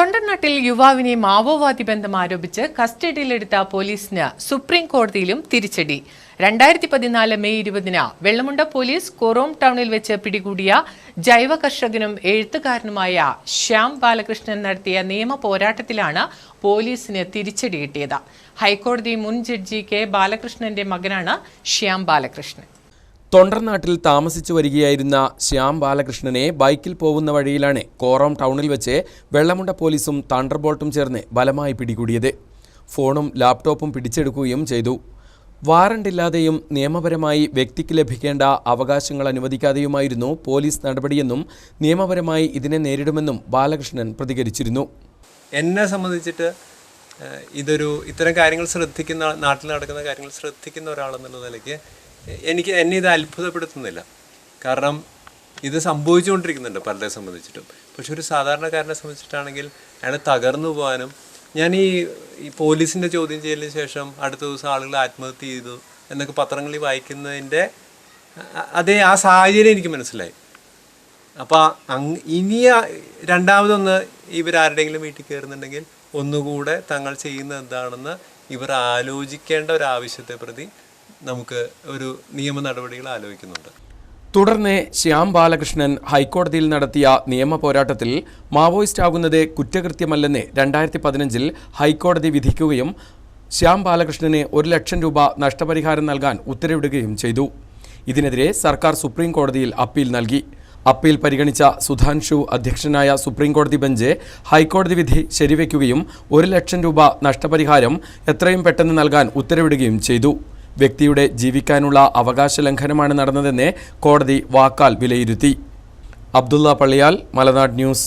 തൊണ്ടർനാട്ടിൽ യുവാവിനെ മാവോവാദി ബന്ധം ആരോപിച്ച് കസ്റ്റഡിയിലെടുത്ത പോലീസിന് സുപ്രീം കോടതിയിലും തിരിച്ചടി. രണ്ടായിരത്തി പതിനാല് മെയ് ഇരുപതിന് വെള്ളമുണ്ട പോലീസ് കൊറോം ടൗണിൽ വെച്ച് പിടികൂടിയ ജൈവ കർഷകനും എഴുത്തുകാരനുമായ ശ്യാം ബാലകൃഷ്ണൻ നടത്തിയ നിയമ പോരാട്ടത്തിലാണ് പോലീസിന് തിരിച്ചടി കിട്ടിയത്. ഹൈക്കോടതി മുൻ ജഡ്ജി കെ ബാലകൃഷ്ണന്റെ മകനാണ് ശ്യാം ബാലകൃഷ്ണൻ. തൊണ്ടർനാട്ടിൽ താമസിച്ചു വരികയായിരുന്ന ശ്യാം ബാലകൃഷ്ണനെ ബൈക്കിൽ പോകുന്ന വഴിയിലാണ് കോറോം ടൗണിൽ വെച്ച് വെള്ളമുണ്ട പോലീസും തണ്ടർബോൾട്ടും ചേർന്ന് ബലമായി പിടികൂടിയത്. ഫോണും ലാപ്ടോപ്പും പിടിച്ചെടുക്കുകയും ചെയ്തു. വാറണ്ടില്ലാതെയും നിയമപരമായി വ്യക്തിക്ക് ലഭിക്കേണ്ട അവകാശങ്ങൾ അനുവദിക്കാതെയുമായിരുന്നു പോലീസ് നടപടിയെന്നും നിയമപരമായി ഇതിനെ നേരിടുമെന്നും ബാലകൃഷ്ണൻ പ്രതികരിച്ചിരുന്നു. എന്നെ സംബന്ധിച്ചിട്ട് ഇതൊരു ഇത്തരം കാര്യങ്ങൾ ശ്രദ്ധിക്കുന്ന നാട്ടിൽ നടക്കുന്ന കാര്യങ്ങൾ ശ്രദ്ധിക്കുന്ന ഒരാളെന്നുള്ള നിലയ്ക്ക് എനിക്ക് എന്നെ ഇത് അത്ഭുതപ്പെടുത്തുന്നില്ല. കാരണം ഇത് സംഭവിച്ചുകൊണ്ടിരിക്കുന്നുണ്ട് പലരെ സംബന്ധിച്ചിട്ടും. പക്ഷെ ഒരു സാധാരണക്കാരനെ സംബന്ധിച്ചിട്ടാണെങ്കിൽ അയാൾ തകർന്നു പോകാനും ഞാൻ ഈ ഈ പോലീസിന്റെ ചോദ്യം ചെയ്യലിന് ശേഷം അടുത്ത ദിവസം ആളുകൾ ആത്മഹത്യ ചെയ്തു എന്നൊക്കെ പത്രങ്ങളിൽ വായിക്കുന്നതിന്റെ അതേ ആ സാഹചര്യം എനിക്ക് മനസ്സിലായി. അപ്പോൾ അങ് ഇനി രണ്ടാമതൊന്ന് ഇവരാരുടെയെങ്കിലും വീട്ടിൽ കയറുന്നുണ്ടെങ്കിൽ ഒന്നുകൂടെ തങ്ങൾ ചെയ്യുന്ന എന്താണെന്ന് ഇവർ ആലോചിക്കേണ്ട ഒരു ആവശ്യത്തെ പ്രതി നമുക്ക് ഒരു നിയമ നടപടികൾ ആലോചിക്കുന്നുണ്ട്. തുടർന്ന് ശ്യാം ബാലകൃഷ്ണൻ ഹൈക്കോടതിയിൽ നടത്തിയ നിയമ പോരാട്ടത്തിൽ മാവോയിസ്റ്റ് ആകുന്നത് കുറ്റകൃത്യമല്ലെന്ന് രണ്ടായിരത്തി പതിനഞ്ചിൽ ഹൈക്കോടതി വിധിക്കുകയും ശ്യാം ബാലകൃഷ്ണന് ഒരു ലക്ഷം രൂപ നഷ്ടപരിഹാരം നൽകാൻ ഉത്തരവിടുകയും ചെയ്തു. ഇതിനെതിരെ സർക്കാർ സുപ്രീം കോടതിയിൽ അപ്പീൽ നൽകി. അപ്പീൽ പരിഗണിച്ച സുധാൻഷു അധ്യക്ഷനായ സുപ്രീം കോടതി ബെഞ്ച് ഹൈക്കോടതി വിധി ശരിവെക്കുകയും ഒരു ലക്ഷം രൂപ നഷ്ടപരിഹാരം എത്രയും പെട്ടെന്ന് നൽകാൻ ഉത്തരവിടുകയും ചെയ്തു. വ്യക്തിയുടെ ജീവിക്കാനുള്ള അവകാശ ലംഘനമാണ് നടന്നതെന്ന് കോടതി വാക്കാൽ വിലയിരുത്തി. അബ്ദുള്ള പള്ളിയാൽ മലനാട് ന്യൂസ്.